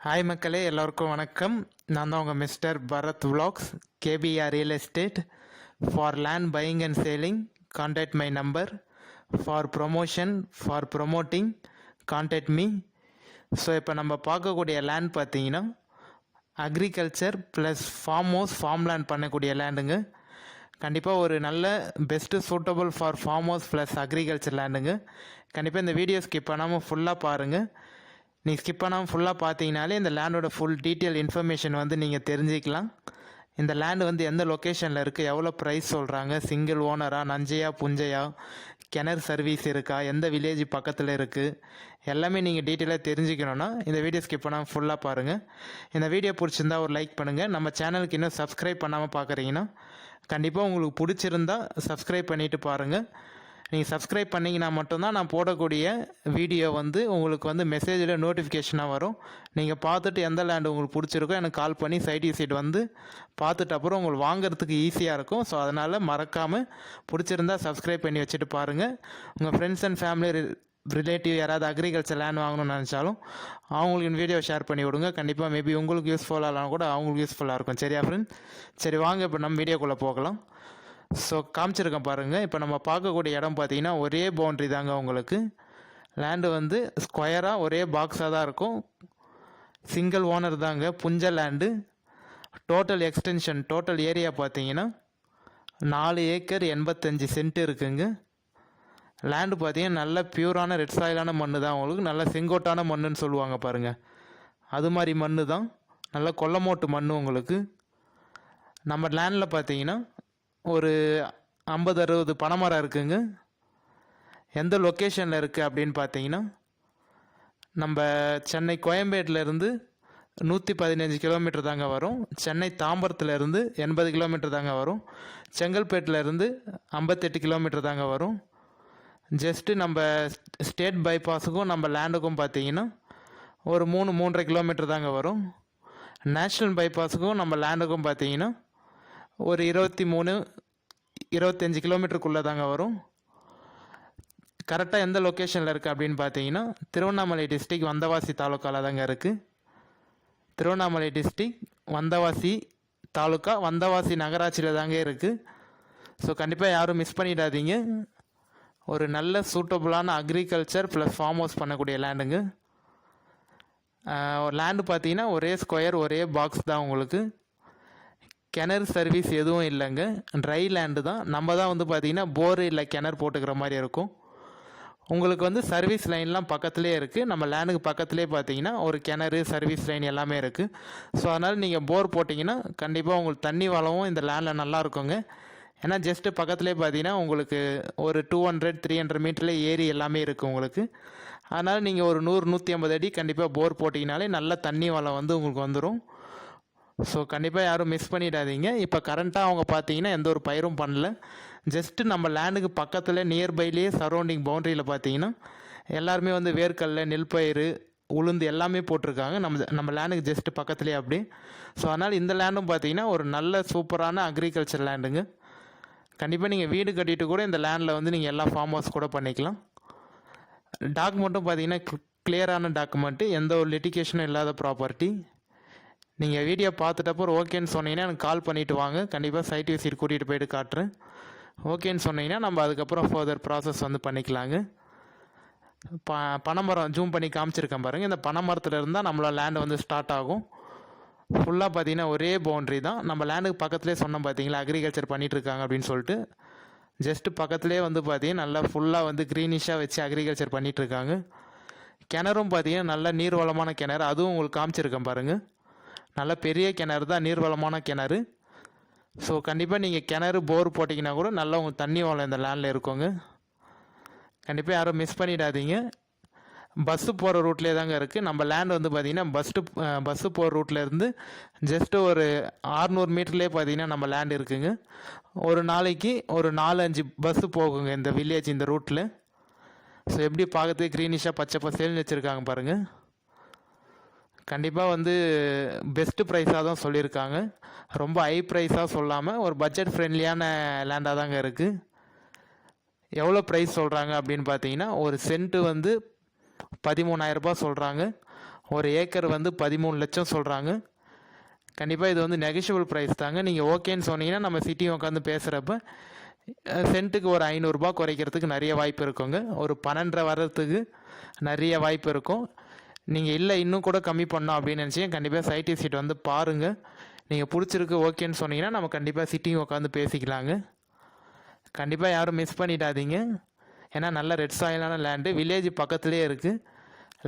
Hi மக்களே எல்லோருக்கும் வணக்கம். நான் தான் உங்கள் mister Bharath vlogs KBR real estate for land buying and selling contact my number for promotion for promoting contact me so இப்போ நம்ம பார்க்கக்கூடிய லேண்ட் பார்த்தீங்கன்னா agriculture plus farm house farm land பண்ணக்கூடிய லேண்டுங்க கண்டிப்பாக ஒரு நல்ல best suitable for farm house plus agriculture லேண்டுங்க கண்டிப்பாக இந்த வீடியோ ஸ்கிப் பண்ணாமல் ஃபுல்லாக பாருங்கள் நீங்கள் ஸ்கிப் பண்ணாமல் ஃபுல்லாக பார்த்தீங்கனாலே இந்த லேண்டோட ஃபுல் டீட்டெயில் இன்ஃபர்மேஷன் வந்து நீங்கள் தெரிஞ்சுக்கலாம். இந்த லேண்டு வந்து எந்த லொக்கேஷனில் இருக்குது எவ்வளோ ப்ரைஸ் சொல்கிறாங்க சிங்கிள் ஓனரா நஞ்சையா புஞ்சையா கிணறு சர்வீஸ் இருக்கா எந்த வில்லேஜ் பக்கத்தில் இருக்குது எல்லாமே நீங்கள் டீட்டெயிலாக தெரிஞ்சுக்கணுன்னா இந்த வீடியோ ஸ்கிப் பண்ணாமல் ஃபுல்லாக பாருங்கள் இந்த வீடியோ பிடிச்சிருந்தா ஒரு லைக் பண்ணுங்கள் நம்ம சேனலுக்கு இன்னும் சப்ஸ்கிரைப் பண்ணாமல் பார்க்குறீங்கன்னா கண்டிப்பாக உங்களுக்கு பிடிச்சிருந்தா சப்ஸ்கிரைப் பண்ணிவிட்டு பாருங்கள் நீங்கள் சப்ஸ்கிரைப் பண்ணிங்கன்னா மட்டும்தான் நான் போடக்கூடிய வீடியோ வந்து உங்களுக்கு வந்து மெசேஜில் நோட்டிஃபிகேஷனாக வரும். நீங்கள் பார்த்துட்டு எந்த லேண்டு உங்களுக்கு பிடிச்சிருக்கோ எனக்கு கால் பண்ணி சைட் விசிட் வந்து பார்த்துட்டு அப்புறம் உங்களுக்கு வாங்குறதுக்கு ஈஸியாக இருக்கும். ஸோ அதனால் மறக்காமல் பிடிச்சிருந்தா சப்ஸ்கிரைப் பண்ணி வச்சுட்டு பாருங்கள் உங்கள் ஃப்ரெண்ட்ஸ் அண்ட் ஃபேமிலி ரிலேட்டிவ் யாராவது அக்ரிகல்ச்சர் லேண்ட் வாங்கணும்னு நினச்சாலும் அவங்களுக்கு இந்த வீடியோ ஷேர் பண்ணி விடுங்க. கண்டிப்பாக மேபி உங்களுக்கு யூஸ்ஃபுல்லாக கூட அவங்களுக்கு யூஸ்ஃபுல்லாக இருக்கும். சரியா ஃப்ரெண்ட் சரி வாங்க இப்போ நம்ம வீடியோக்குள்ளே போகலாம். ஸோ காமிச்சிருக்கேன் பாருங்கள் இப்போ நம்ம பார்க்கக்கூடிய இடம் பார்த்தீங்கன்னா ஒரே பவுண்ட்ரி தாங்க உங்களுக்கு. லேண்டு வந்து ஸ்கொயராக ஒரே பாக்ஸாக தான் இருக்கும். சிங்கிள் ஓனர் தாங்க புஞ்ச land total extension total area பார்த்தீங்கன்னா நாலு ஏக்கர் எண்பத்தஞ்சு சென்ட் இருக்குங்க. லேண்டு பார்த்தீங்கன்னா நல்ல பியூரான ரெட் சாயிலான மண் தான் உங்களுக்கு. நல்ல செங்கோட்டான மண்ணுன்னு சொல்லுவாங்க பாருங்கள் அது மாதிரி மண்ணு தான். நல்ல கொல்லமோட்டு மண் உங்களுக்கு. நம்ம லேண்டில் பார்த்தீங்கன்னா ஒரு ஐம்பது அறுபது பனைமரம் இருக்குங்க. எந்த லொக்கேஷனில் இருக்குது அப்படின்னு பார்த்தீங்கன்னா நம்ம சென்னை கோயம்பேட்டிலேருந்து நூற்றி பதினஞ்சு கிலோமீட்டர் தாங்க வரும். சென்னை தாம்பரத்துலேருந்து எண்பது கிலோமீட்டர் தாங்க வரும். செங்கல்பேட்டிலேருந்து ஐம்பத்தெட்டு கிலோமீட்டர் தாங்க வரும். ஜஸ்ட்டு நம்ம ஸ்டேட் பைபாஸுக்கும் நம்ம லேண்டுக்கும் பார்த்தீங்கன்னா ஒரு மூணு மூன்றரை கிலோமீட்டர் தாங்க வரும். நேஷ்னல் பைபாஸுக்கும் நம்ம லேண்டுக்கும் பார்த்தீங்கன்னா ஒரு இருபத்தி மூணு இருபத்தஞ்சி கிலோமீட்டருக்குள்ளே தாங்க வரும். கரெக்டாக எந்த லொக்கேஷனில் இருக்குது அப்படின்னு பார்த்தீங்கன்னா திருவண்ணாமலை டிஸ்ட்ரிக் வந்தவாசி தாலுக்காவில் தாங்க இருக்குது திருவண்ணாமலை டிஸ்ட்ரிக் வந்தவாசி தாலுக்கா வந்தவாசி நகராட்சியில் தாங்க இருக்குது ஸோ கண்டிப்பாக யாரும் மிஸ் பண்ணிடாதீங்க. ஒரு நல்ல சூட்டபுளான அக்ரிகல்ச்சர் ப்ளஸ் ஃபார்ம் ஹவுஸ் பண்ணக்கூடிய லேண்டுங்க லேண்டு பார்த்தீங்கன்னா ஒரே ஸ்கொயர் ஒரே பாக்ஸ் தான் உங்களுக்கு. கிணறு சர்வீஸ் எதுவும் இல்லைங்க. ட்ரை லேண்டு தான். நம்ம தான் வந்து பார்த்திங்கன்னா போர் இல்லை கிணறு போட்டுக்கிற மாதிரி இருக்கும். உங்களுக்கு வந்து சர்வீஸ் லைன்லாம் பக்கத்துலேயே இருக்குது நம்ம லேண்டுக்கு பக்கத்துலேயே பார்த்தீங்கன்னா ஒரு கிணறு சர்வீஸ் லைன் எல்லாமே இருக்குது ஸோ அதனால் நீங்கள் போர் போட்டிங்கன்னா கண்டிப்பாக உங்களுக்கு தண்ணி வளமும் இந்த லேண்டில் நல்லா இருக்குங்க. ஏன்னா ஜஸ்ட்டு பக்கத்துலேயே பார்த்தீங்கன்னா உங்களுக்கு ஒரு டூ ஹண்ட்ரட் த்ரீ ஹண்ட்ரட் மீட்டரில் ஏரி எல்லாமே இருக்குது உங்களுக்கு. அதனால் நீங்கள் ஒரு நூறு நூற்றி ஐம்பது அடி கண்டிப்பாக போர் போட்டிங்கனாலே நல்ல தண்ணி வளம் வந்து உங்களுக்கு வந்துடும் ஸோ கண்டிப்பாக யாரும் மிஸ் பண்ணிடாதீங்க. இப்போ கரண்ட்டாக அவங்க பார்த்தீங்கன்னா எந்த ஒரு பயிரும் பண்ணல. ஜஸ்ட்டு நம்ம லேண்டுக்கு பக்கத்தில் நியர்பைலேயே சரௌண்டிங் பவுண்டரியில் பார்த்தீங்கன்னா எல்லாருமே வந்து வேர்க்கல்ல நெல் பயிர் உளுந்து எல்லாமே போட்டிருக்காங்க. நம்ம நம்ம லேண்டுக்கு ஜஸ்ட்டு பக்கத்துலேயே அப்படி ஸோ அதனால் இந்த லேண்டும் பார்த்தீங்கன்னா ஒரு நல்ல சூப்பரான அக்ரிகல்ச்சர் லேண்டுங்க கண்டிப்பாக நீங்கள் வீடு கட்டிட்டு கூட இந்த லேண்டில் வந்து நீங்கள் எல்லா ஃபார்ம் ஹவுஸ் கூட பண்ணிக்கலாம். டாக்குமெண்ட்டும் பார்த்தீங்கன்னா கிளியரான டாக்குமெண்ட்டு எந்த ஒரு லிட்டிகேஷனும் இல்லாத ப்ராப்பர்ட்டி நீங்கள் வீடியோ பார்த்துட்டப்போ ஓகேன்னு சொன்னீங்கன்னா எனக்கு கால் பண்ணிவிட்டு வாங்க. கண்டிப்பாக சைட் விசிட் கூட்டிகிட்டு போயிட்டு காட்டுறேன். ஓகேன்னு சொன்னீங்கன்னா நம்ம அதுக்கப்புறம் ஃபர்தர் ப்ராசஸ் வந்து பண்ணிக்கலாங்க. ப பனைமரம் ஜூம் பண்ணி காமிச்சிருக்கேன் பாருங்கள் இந்த பனைமரத்தில் இருந்தால் நம்மளோட லேண்டு வந்து ஸ்டார்ட் ஆகும். ஃபுல்லாக பார்த்தீங்கன்னா ஒரே பவுண்ட்ரி தான். நம்ம லேண்டுக்கு பக்கத்துலேயே சொன்னோம் பார்த்தீங்களா அக்ரிகல்ச்சர் பண்ணிகிட்ருக்காங்க அப்படின்னு சொல்லிட்டு. ஜஸ்ட்டு பக்கத்துலேயே வந்து பார்த்தீங்கன்னா நல்லா ஃபுல்லாக வந்து க்ரீனிஷாக வச்சு அக்ரிகல்ச்சர் பண்ணிகிட்ருக்காங்க கிணறும் பார்த்தீங்கன்னா நல்ல நீர்வளமான கிணறு. அதுவும் உங்களுக்கு காமிச்சிருக்கேன் பாருங்கள் நல்ல பெரிய கிணறு தான் நீர்வளமான கிணறு. ஸோ கண்டிப்பாக நீங்கள் கிணறு போர் போட்டிங்கன்னா கூட நல்லா உங்கள் தண்ணி வளம் இந்த லேண்டில் இருக்குங்க. கண்டிப்பாக யாரும் மிஸ் பண்ணிடாதீங்க. பஸ்ஸு போகிற ரூட்லேயே தாங்க இருக்குது நம்ம லேண்ட் வந்து பார்த்திங்கன்னா பஸ்ட்டு பஸ்ஸு போகிற ரூட்லேருந்து ஜஸ்ட்டு ஒரு ஆறுநூறு மீட்டர்லேயே பார்த்தீங்கன்னா நம்ம லேண்ட் இருக்குங்க. ஒரு நாளைக்கு ஒரு நாலு அஞ்சு பஸ்ஸு போகுங்க இந்த வில்லேஜ் இந்த ரூட்டில் ஸோ எப்படி பார்க்கறதுக்கு க்ரீனிஷாக பச்சை பசேல்னு வச்சுருக்காங்க பாருங்கள் கண்டிப்பாக வந்து பெஸ்ட்டு ப்ரைஸாக தான் சொல்லியிருக்காங்க. ரொம்ப ஹை ப்ரைஸாக சொல்லாமல் ஒரு பட்ஜெட் ஃப்ரெண்ட்லியான லேண்டாக தாங்க இருக்குது எவ்வளோ ப்ரைஸ் சொல்கிறாங்க அப்படின்னு பார்த்தீங்கன்னா ஒரு சென்ட்டு வந்து பதிமூணாயிரரூபா சொல்கிறாங்க ஒரு ஏக்கர் வந்து பதிமூணு லட்சம் சொல்கிறாங்க கண்டிப்பாக இது வந்து நெகஷியபிள் ப்ரைஸ் தாங்க. நீங்கள் ஓகேன்னு சொன்னீங்கன்னா நம்ம சிட்டியும் உட்காந்து பேசுகிறப்ப சென்ட்டுக்கு ஒரு ஐநூறுரூபா குறைக்கிறதுக்கு நிறைய வாய்ப்பு இருக்குங்க. ஒரு பன்னெண்டரை வர்றதுக்கு நிறைய வாய்ப்பு இருக்கும். நீங்கள் இல்லை இன்னும் கூட கம்மி பண்ணோம் அப்படின்னு நினச்சிங்க கண்டிப்பாக சைட்டி சீட் வந்து பாருங்கள் நீங்கள் பிடிச்சிருக்கு ஓகேன்னு சொன்னீங்கன்னா நம்ம கண்டிப்பாக சிட்டியும் உட்காந்து பேசிக்கலாங்க. கண்டிப்பாக யாரும் மிஸ் பண்ணிடாதீங்க. ஏன்னா நல்ல ரெட் சாயிலான லேண்டு வில்லேஜ் பக்கத்துலேயே இருக்குது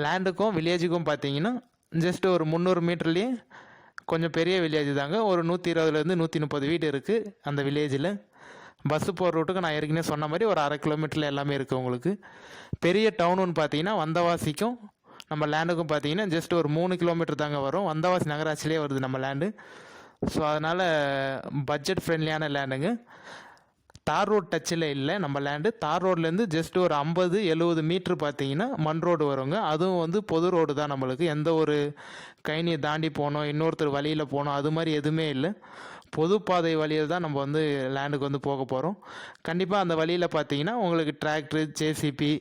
லேண்டுக்கும் வில்லேஜுக்கும் பார்த்தீங்கன்னா ஜஸ்ட் ஒரு முந்நூறு மீட்டர்லேயே கொஞ்சம் பெரிய வில்லேஜ் தாங்க. ஒரு நூற்றி இருபதுலேருந்து நூற்றி முப்பது வீடு இருக்குது அந்த வில்லேஜில் பஸ்ஸு போகிற ரூட்டுக்கு நான் ஏற்கனவே சொன்ன மாதிரி ஒரு அரை கிலோமீட்டரில் எல்லாமே இருக்குது உங்களுக்கு. பெரிய டவுனுன்னு பார்த்தீங்கன்னா வந்தவாசிக்கும் நம்ம லேண்டுக்கும் பார்த்தீங்கன்னா ஜஸ்ட் ஒரு மூணு கிலோமீட்டர் தாங்க வரும். வந்தவாசி நகராட்சியிலே வருது நம்ம லேண்டு ஸோ அதனால் பட்ஜெட் ஃப்ரெண்ட்லியான லேண்டுங்க தார் ரோட் டச்சில் இல்லை நம்ம லேண்டு தார் ரோட்லேருந்து ஜஸ்ட் ஒரு ஐம்பது எழுபது மீட்ரு பார்த்தீங்கன்னா மண் ரோடு வருங்க. அதுவும் வந்து பொது ரோடு தான் நம்மளுக்கு. எந்த ஒரு கைனியை தாண்டி போனோம் இன்னொருத்தர் வழியில் போனோம் அது மாதிரி எதுவுமே இல்லை. பொது பாதை வழியில் தான் நம்ம வந்து லேண்டுக்கு வந்து போக போகிறோம் கண்டிப்பாக அந்த வழியில் பார்த்தீங்கன்னா உங்களுக்கு டிராக்டர் ஜேசிபி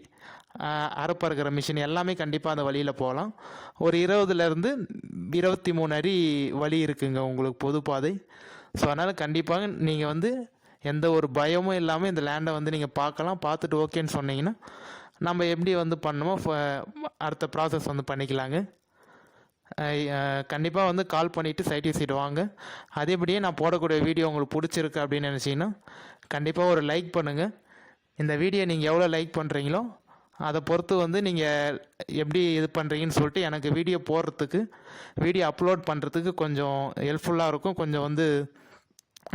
அறுப்பறுக்கிற மிஷின் எல்லாமே கண்டிப்பாக அந்த வழியில் போகலாம் ஒரு இருபதுலேருந்து இருபத்தி மூணு அடி வழி இருக்குங்க உங்களுக்கு பொதுப்பாதை பாதை. ஸோ அதனால் கண்டிப்பாக நீங்கள் வந்து எந்த ஒரு பயமும் இல்லாமல் இந்த லேண்டை வந்து நீங்கள் பார்க்கலாம். பார்த்துட்டு ஓகேன்னு சொன்னீங்கன்னா நம்ம எப்படி வந்து பண்ணணுமோ அடுத்த ப்ராசஸ் வந்து பண்ணிக்கலாங்க. கண்டிப்பாக வந்து கால் பண்ணிவிட்டு சைட் விசிட் வாங்க. அதேபடியே நான் போடக்கூடிய வீடியோ உங்களுக்கு பிடிச்சிருக்கு அப்படின்னு நினச்சிங்கன்னா கண்டிப்பாக ஒரு லைக் பண்ணுங்கள் இந்த வீடியோ நீங்கள் எவ்வளோ லைக் பண்ணுறீங்களோ அதை பொறுத்து வந்து நீங்கள் எப்படி இது பண்ணுறீங்கன்னு சொல்லிட்டு எனக்கு வீடியோ போடுறதுக்கு வீடியோ அப்லோட் பண்ணுறதுக்கு கொஞ்சம் ஹெல்ப்ஃபுல்லாக இருக்கும். கொஞ்சம் வந்து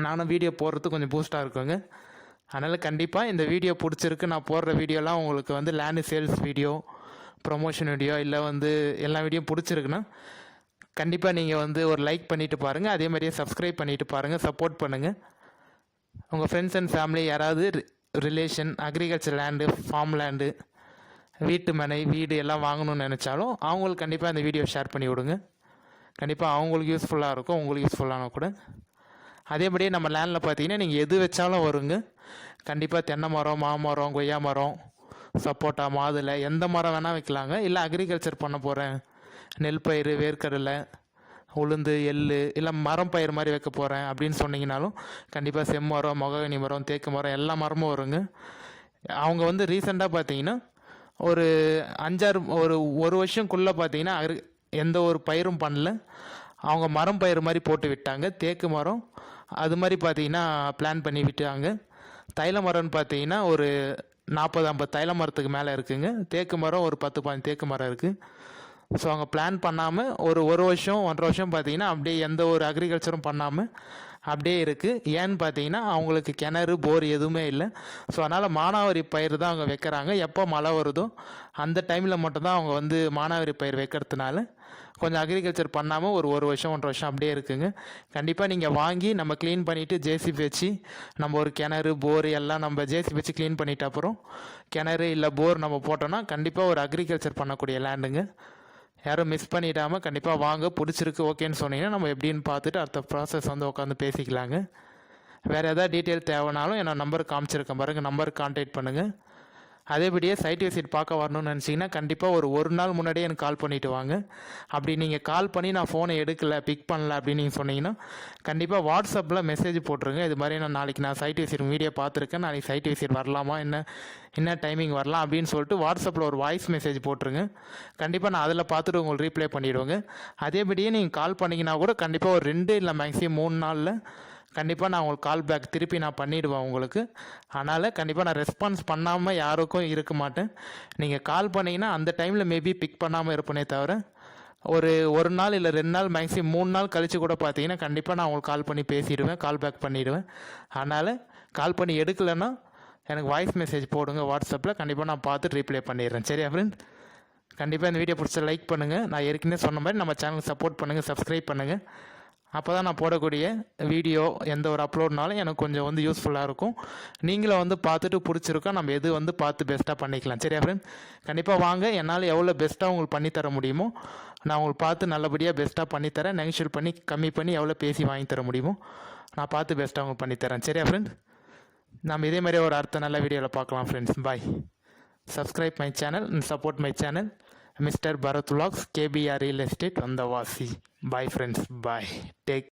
நானும் வீடியோ போடுறதுக்கு கொஞ்சம் பூஸ்ட்டாக இருக்குங்க. அதனால் கண்டிப்பாக இந்த வீடியோ பிடிச்சிருக்கு. நான் போடுற வீடியோலாம் உங்களுக்கு வந்து land sales video promotion video இல்லை வந்து எல்லா வீடியோ பிடிச்சிருக்குன்னா கண்டிப்பாக நீங்கள் வந்து ஒரு லைக் பண்ணிவிட்டு பாருங்கள் அதே மாதிரியே சப்ஸ்கிரைப் பண்ணிவிட்டு பாருங்கள் சப்போர்ட் பண்ணுங்கள் உங்கள் ஃப்ரெண்ட்ஸ் அண்ட் ஃபேமிலி யாராவது relation agriculture land farm land வீட்டு மனை வீடு எல்லாம் வாங்கணும்னு நினச்சாலும் அவங்களுக்கு கண்டிப்பாக இந்த வீடியோ ஷேர் பண்ணி விடுங்க. கண்டிப்பாக அவங்களுக்கு யூஸ்ஃபுல்லாக இருக்கும் உங்களுக்கு யூஸ்ஃபுல்லான கூட. அதேபடியே நம்ம லேண்டில் பார்த்தீங்கன்னா நீங்கள் எது வச்சாலும் வருங்க. கண்டிப்பாக தென்னை மரம் மாமரம் கொய்யா மரம் சப்போட்டா மாதுளை எந்த மரம் வேணால் வைக்கலாங்க. இல்லை அக்ரிகல்ச்சர் பண்ண போகிறேன் நெல் பயிர் வேர்க்கடலை உளுந்து எள் இல்லை மரம் பயிர் மாதிரி வைக்க போகிறேன் அப்படின்னு சொன்னீங்கனாலும் கண்டிப்பாக செம்மரம் மொககனி மரம் தேக்கு மரம் எல்லா மரமும் வருங்க. அவங்க வந்து ரீசெண்டாக பார்த்தீங்கன்னா ஒரு அஞ்சாறு ஒரு ஒரு வருஷம்குள்ளே பார்த்தீங்கன்னா அக்ரி எந்த ஒரு பயிரும் பண்ணல. அவங்க மரம் பயிர் மாதிரி போட்டு விட்டாங்க. தேக்கு மரம் அது மாதிரி பார்த்தீங்கன்னா பிளான் பண்ணி விட்டாங்க. தைல மரம்னு பார்த்தீங்கன்னா ஒரு நாற்பது ஐம்பது தைல மரத்துக்கு மேலே இருக்குங்க. தேக்கு மரம் ஒரு பத்து பதினஞ்சு தேக்கு மரம் இருக்குது ஸோ அவங்க பிளான் பண்ணாமல் ஒரு ஒரு வருஷம் ஒன்றரை வருஷம் பார்த்தீங்கன்னா அப்படியே எந்த ஒரு அக்ரிகல்ச்சரும் பண்ணாமல் அப்படியே இருக்குது ஏன்னு பார்த்தீங்கன்னா அவங்களுக்கு கிணறு போர் எதுவுமே இல்லை. ஸோ அதனால் மானாவாரி பயிர் தான் அவங்க வைக்கிறாங்க. எப்போ மழை வருதோ அந்த டைமில் மட்டும்தான் அவங்க வந்து மானாவாரி பயிர் வைக்கிறதுனால. கொஞ்சம் அக்ரிகல்ச்சர் பண்ணாமல் ஒரு ஒரு வருஷம் ஒன்றரை வருஷம் அப்படியே இருக்குங்க. கண்டிப்பாக நீங்கள் வாங்கி நம்ம க்ளீன் பண்ணிவிட்டு ஜேசிபி வச்சு நம்ம ஒரு கிணறு போர் எல்லாம் நம்ம ஜேசிபி வச்சு க்ளீன் பண்ணிட்ட அப்புறம் கிணறு இல்லை போர் நம்ம போட்டோம்னா கண்டிப்பாக ஒரு அக்ரிகல்ச்சர் பண்ணக்கூடிய லேண்டுங்க யாரும் மிஸ் பண்ணிடாமல் கண்டிப்பாக வாங்க பிடிச்சிருக்கு ஓகேன்னு சொன்னீங்கன்னா நம்ம எப்படின்னு பார்த்துட்டு அடுத்த ப்ராசஸ் வந்து உட்காந்து பேசிக்கலாங்க. வேறு எதாவது டீட்டெயில் தேவைனாலும் என்னோட நம்பர் காமிச்சிருக்கேன் பாருங்கள் நம்பருக்கு கான்டாக்ட் பண்ணுங்கள் அதேபடியே சைட் விசிட் பார்க்க வரணும்னு நினச்சிங்கன்னா கண்டிப்பாக ஒரு ஒரு நாள் முன்னாடியே எனக்கு கால் பண்ணிவிட்டு வாங்க. அப்படி நீங்கள் கால் பண்ணி நான் ஃபோனை எடுக்கலை பிக் பண்ணல அப்படின்னு நீங்கள் சொன்னீங்கன்னா கண்டிப்பாக வாட்ஸ்அப்பில் மெசேஜ் போட்டுருங்க. இது மாதிரி நான் நாளைக்கு நான் சைட் விசிட் வீடியோ பார்த்துருக்கேன். நாளைக்கு சைட் விசிட் வரலாமா என்ன என்ன டைமிங் வரலாம் அப்படின்னு சொல்லிட்டு வாட்ஸ்அப்பில் ஒரு வாய்ஸ் மெசேஜ் போட்டுருங்க. கண்டிப்பாக நான் அதில் பார்த்துட்டு உங்களுக்கு ரீப்ளை பண்ணிவிடுவேங்க அதேபடியே நீங்கள் கால் பண்ணிங்கன்னா கூட கண்டிப்பாக ஒரு ரெண்டு இல்லை மேக்ஸிமம் மூணு நாளில் கண்டிப்பாக நான் உங்களுக்கு கால் பேக் திருப்பி நான் பண்ணிவிடுவேன் உங்களுக்கு. அதனால் கண்டிப்பாக நான் ரெஸ்பான்ஸ் பண்ணாமல் யாருக்கும் இருக்க மாட்டேன். நீங்கள் கால் பண்ணிங்கன்னா அந்த டைமில் மேபி பிக் பண்ணாமல் இருப்பேனே தவிர ஒரு ஒரு நாள் இல்லை ரெண்டு நாள் மேக்ஸிமம் மூணு நாள் கழித்து கூட பார்த்தீங்கன்னா கண்டிப்பாக நான் உங்களுக்கு கால் பண்ணி பேசிடுவேன் கால் பேக் பண்ணிவிடுவேன் அதனால் கால் பண்ணி எடுக்கலைன்னா எனக்கு வாய்ஸ் மெசேஜ் போடுங்க வாட்ஸ்அப்பில் கண்டிப்பாக நான் பார்த்து ரிப்ளை பண்ணிடுறேன். சரியா ஃப்ரெண்ட் கண்டிப்பாக இந்த வீடியோ பிடிச்ச லைக் பண்ணுங்கள் நான் ஏற்கனவே சொன்ன மாதிரி நம்ம சேனலுக்கு சப்போர்ட் பண்ணுங்கள் சப்ஸ்கிரைப் பண்ணுங்கள் அப்போ தான் நான் போடக்கூடிய வீடியோ எந்த ஒரு அப்லோட்னாலும் எனக்கு கொஞ்சம் வந்து யூஸ்ஃபுல்லாக இருக்கும். நீங்களும் வந்து பார்த்துட்டு பிடிச்சிருக்கோ நம்ம எது வந்து பார்த்து பெஸ்ட்டாக பண்ணிக்கலாம். சரியா ஃப்ரெண்ட் கண்டிப்பாக வாங்க. என்னால் எவ்வளோ பெஸ்ட்டாக உங்களுக்கு பண்ணித்தர முடியுமோ நான் உங்களுக்கு பார்த்து நல்லபடியாக பெஸ்ட்டாக பண்ணித்தரேன் நெகோஷியல் பண்ணி கம்மி பண்ணி எவ்வளோ பேசி வாங்கி தர முடியுமோ நான் பார்த்து பெஸ்ட்டாக உங்களுக்கு பண்ணித்தரேன் சரியா ஃப்ரெண்ட் நம்ம இதே மாதிரி ஒரு அடுத்த நல்ல வீடியோவில் பார்க்கலாம் friends bye subscribe my channel support my channel Mr. Bharadwaj, KBR Real Estate on the Wasi. Bye friends, bye. Take